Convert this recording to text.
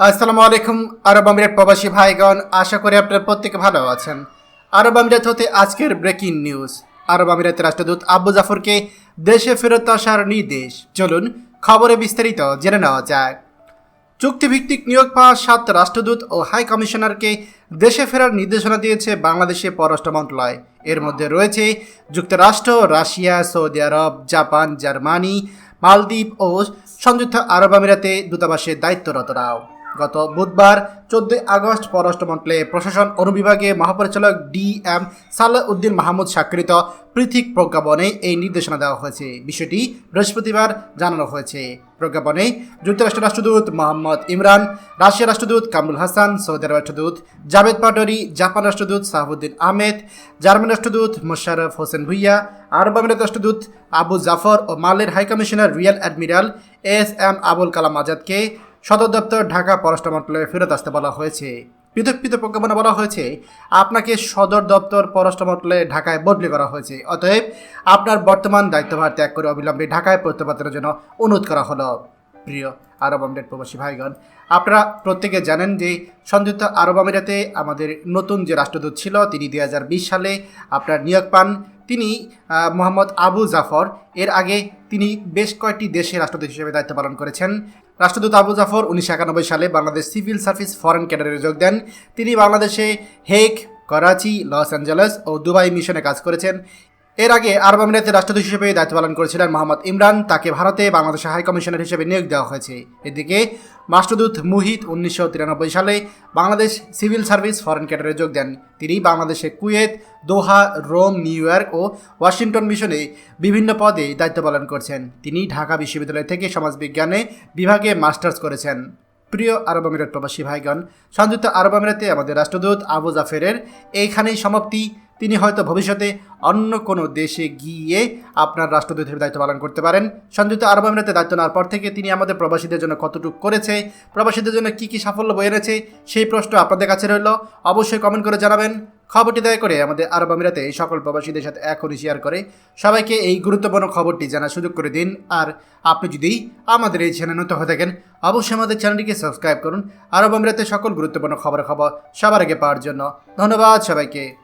আসসালামু আলাইকুম, আরব আমিরাত প্রবাসী ভাইগণ, আশা করি আপনারা প্রত্যেকে ভালো আছেন। আরব আমিরাত হতে আজকের ব্রেকিং নিউজ আরব আমিরাতের রাষ্ট্রদূত আব্বু জাফরকে দেশে ফেরত আসার নির্দেশ। চলুন খবরে বিস্তারিত জেনে নেওয়া যাক। চুক্তিভিত্তিক নিয়োগ পাওয়া সাত রাষ্ট্রদূত ও হাই কমিশনারকে দেশে ফেরার নির্দেশনা দিয়েছে বাংলাদেশের পররাষ্ট্র মন্ত্রণালয়। এর মধ্যে রয়েছে যুক্তরাষ্ট্র, Russia, Saudi Arab, Japan, Germany, Maldives ও সংযুক্ত আরব আমিরাতে দূতাবাসের দায়িত্বরতরাও। গত বুধবার চোদ্দই আগস্ট পররাষ্ট্র মন্ত্রণালয়ের প্রশাসন অনুবিভাগে মহাপরিচালক ডি এম সালাহ উদ্দিন মাহমুদ স্বাক্ষরিত পৃথক প্রজ্ঞাপনে এই নির্দেশনা দেওয়া হয়েছে। বিষয়টি বৃহস্পতিবার জানানো হয়েছে। প্রজ্ঞাপনে যুক্তরাষ্ট্র রাষ্ট্রদূত মোহাম্মদ ইমরান রাশিয়া রাষ্ট্রদূত কামরুল হাসান, সৌদি আরব রাষ্ট্রদূত জাভেদ পাটোয়ারি, জাপান রাষ্ট্রদূত সাহাবুদ্দিন আহমেদ, জার্মান রাষ্ট্রদূত মোশারফ হোসেন ভুইয়া, আরব আমিরাত রাষ্ট্রদূত আবু জাফর ও মালের high commissioner rear admiral S M Abul Kalam আজাদকে সদর দপ্তর ঢাকা পররাষ্ট্র মন্ত্রণালয়ে ফেরত আসতে বলা হয়েছে। পৃথক পৃথক প্রজ্ঞাপনে বলা হয়েছে, আপনাকে সদর দপ্তর পররাষ্ট্র মন্ত্রণালয়ে ঢাকায় বদলি করা হয়েছে। অতএব, আপনার বর্তমান দায়িত্বভার ত্যাগ করে অবিলম্বে ঢাকায় প্রত্যাবর্তনের জন্য অনুরোধ করা হলো। প্রিয় আরব আমিরাত প্রবাসী ভাইগণ, আপনারা প্রত্যেকে জানেন যে সংযুক্ত আরব আমিরাতে আমাদের নতুন যে রাষ্ট্রদূত ছিল, তিনি দুই হাজার বিশ সালে আপনার নিয়োগ পান। তিনি মোহাম্মদ আবু জাফর। এর আগে তিনি বেশ কয়েকটি দেশে রাষ্ট্রদূত হিসেবে দায়িত্ব পালন করেছেন। রাষ্ট্রদূত আবু জাফর উনিশশো একানব্বই সালে বাংলাদেশ সিভিল সার্ভিস ফরেন ক্যাডারে যোগ দেন। তিনি বাংলাদেশে হেক করাচি, লস অ্যাঞ্জেলেস ও দুবাই মিশনে কাজ করেছেন। এর আগে আরব আমিরাতের রাষ্ট্রদূত হিসেবে দায়িত্ব পালন করেছিলেন মোহাম্মদ ইমরান। তাকে ভারতে বাংলাদেশের হাই কমিশনার হিসেবে নিয়োগ দেওয়া হয়েছে। এদিকে রাষ্ট্রদূত মুহিত উনিশশো তিরানব্বই সালে বাংলাদেশ সিভিল সার্ভিস ফরেন ক্যাডারে যোগ দেন। তিনি বাংলাদেশে Kuwait, Doha, Rome, New York ও ওয়াশিংটন মিশনে বিভিন্ন পদে দায়িত্ব পালন করছেন। তিনি ঢাকা বিশ্ববিদ্যালয় থেকে সমাজবিজ্ঞানে বিভাগে মাস্টার্স করেছেন। প্রিয় আরব আমিরাত প্রবাসী ভাইগণ, সংযুক্ত আরব আমিরাতে আমাদের রাষ্ট্রদূত আবু জাফেরের এইখানেই সমাপ্তি। তিনি হয়তো ভবিষ্যতে অন্য কোনো দেশে গিয়ে আপনার রাষ্ট্রদূত হিসেবে দায়িত্ব পালন করতে পারেন। সংযুক্ত আরব আমিরাতে দায়িত্ব নেওয়ার পর থেকে তিনি আমাদের প্রবাসীদের জন্য কতটুকু করেছে, প্রবাসীদের জন্য কী কী সাফল্য বয়ে এনেছে, সেই প্রশ্ন আপনাদের কাছে রইল। অবশ্যই কমেন্ট করে জানাবেন। খবরটি দয়া করে আমাদের আরব আমিরাতে এই সকল প্রবাসীদের সাথে এখনই শেয়ার করে। সবাইকে এই গুরুত্বপূর্ণ খবরটি জানার সুযোগ করে দিন। আর আপনি যদি আমাদের এই চ্যানেল নতুন হয়ে থাকেন, অবশ্যই আমাদের চ্যানেলটিকে সাবস্ক্রাইব করুন। আরব আমিরাতে সকল গুরুত্বপূর্ণ খবর খবর সবার আগে পাওয়ার জন্য ধন্যবাদ সবাইকে।